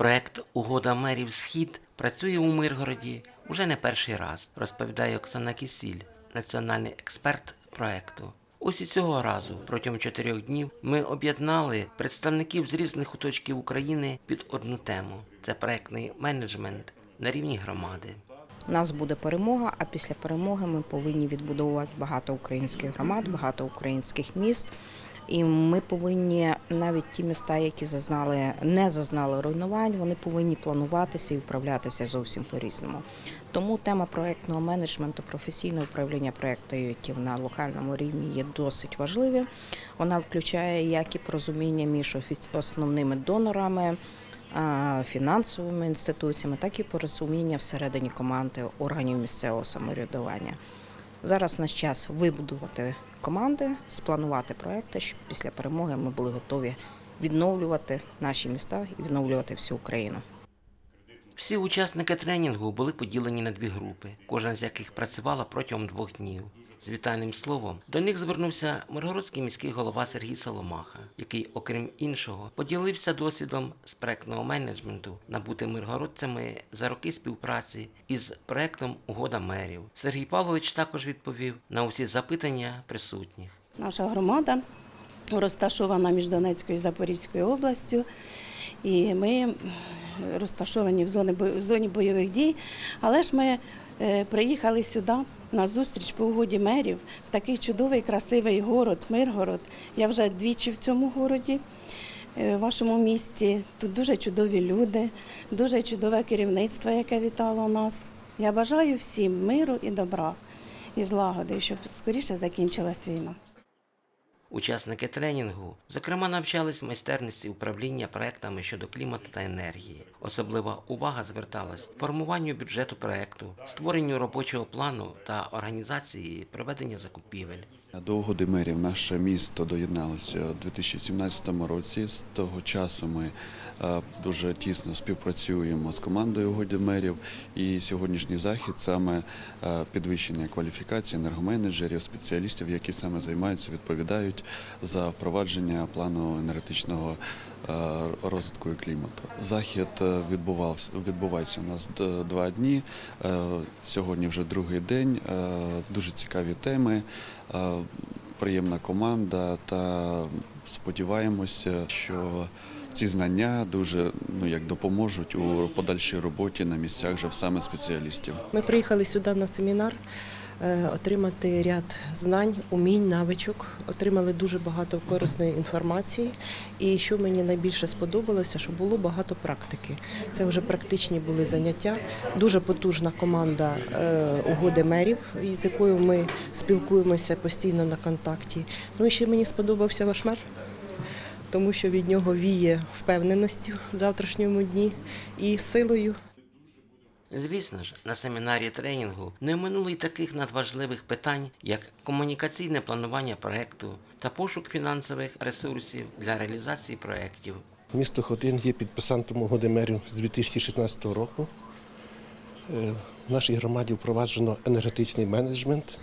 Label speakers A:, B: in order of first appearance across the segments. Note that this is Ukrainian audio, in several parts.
A: Проект Угода мерів Схід працює у Миргороді уже не перший раз, розповідає Оксана Кісіль, національний експерт проекту. Ось і цього разу протягом чотирьох днів ми об'єднали представників з різних куточків України під одну тему: це проектний менеджмент на рівні громади.
B: У нас буде перемога, а після перемоги ми повинні відбудовувати багато українських громад, багато українських міст. І ми повинні навіть ті міста, які зазнали, не зазнали руйнувань, вони повинні плануватися і управлятися зовсім по-різному. Тому тема проектного менеджменту, професійне управління проєктів на локальному рівні є досить важливою. Вона включає як і порозуміння між основними донорами, фінансовими інституціями, так і порозуміння всередині команди органів місцевого самоврядування. Зараз наш час вибудувати команди, спланувати проекти, щоб після перемоги ми були готові відновлювати наші міста і відновлювати всю Україну.
A: Всі учасники тренінгу були поділені на дві групи, кожна з яких працювала протягом двох днів. З вітальним словом до них звернувся миргородський міський голова Сергій Соломаха, який, окрім іншого, поділився досвідом з проектного менеджменту, набутим миргородцями за роки співпраці із проектом Угода мерів. Сергій Павлович також відповів на усі запитання присутніх.
C: Наша громада розташована між Донецькою і Запорізькою областю, і ми розташовані в зоні, в зоні бойових дій. Але ж ми е, приїхали сюди на зустріч по угоді мерів в такий чудовий, красивий город, Миргород. Я вже двічі в цьому городі. е, В вашому місті тут дуже чудові люди, дуже чудове керівництво, яке вітало нас. Я бажаю всім миру і добра і злагоди, щоб скоріше закінчилась війна.
A: Учасники тренінгу, зокрема, навчались майстерності управління проектами щодо клімату та енергії. Особлива увага зверталась формуванню бюджету проекту, створенню робочого плану та організації проведення закупівель.
D: До угоди мерів наше місто доєдналося у 2017 році. З того часу ми е, дуже тісно співпрацюємо з командою угоди мерів. І сьогоднішній захід саме е, підвищення кваліфікації енергоменеджерів, спеціалістів, які саме займаються, відповідають за впровадження плану енергетичного е, розвитку і клімату. Захід е, відбувався відбувається у нас два дні. Е, Сьогодні вже другий день. Дуже цікаві теми. Приємна команда та сподіваємося, що ці знання дуже ну як допоможуть у подальшій роботі на місцях вже саме спеціалістів.
E: Ми приїхали сюди на семінар отримати ряд знань, умінь, навичок. Отримали дуже багато корисної інформації. І що мені найбільше сподобалося, що було багато практики. Це вже практичні були заняття. Дуже потужна команда е, угоди мерів, з якою ми спілкуємося постійно на контакті. Ну і ще мені сподобався ваш мер. Тому що від нього віє впевненості в завтрашньому дні і силою.
A: Звісно ж, на семінарі тренінгу не минуло й таких надважливих питань, як комунікаційне планування проекту та пошук фінансових ресурсів для реалізації проєктів.
F: Місто Хотин є підписантом угоди мерів з 2016 року. Е, В нашій громаді впроваджено енергетичний менеджмент.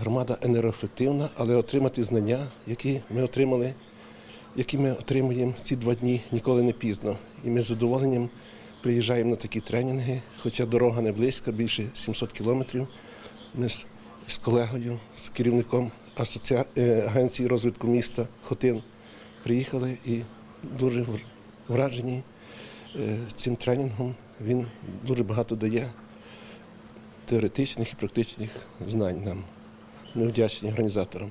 F: Громада енергоефективна, але отримати знання, які ми отримали, які ми отримуємо ці два дні, ніколи не пізно. І ми з задоволенням приїжджаємо на такі тренінги, хоча дорога не близька, більше 700 кілометрів. Ми з, колегою, з керівником е, агенції розвитку міста Хотин приїхали і дуже вражені е, цим тренінгом. Він дуже багато дає теоретичних і практичних знань нам. Ми вдячні організаторам.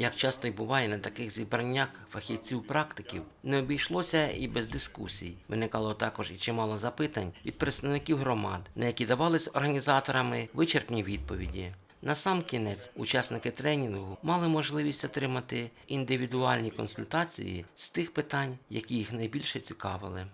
A: Як часто й буває на таких зібраннях фахівців-практиків, не обійшлося і без дискусій. Виникало також і чимало запитань від представників громад, на які давались організаторами вичерпні відповіді. На сам кінець учасники тренінгу мали можливість отримати індивідуальні консультації з тих питань, які їх найбільше цікавили.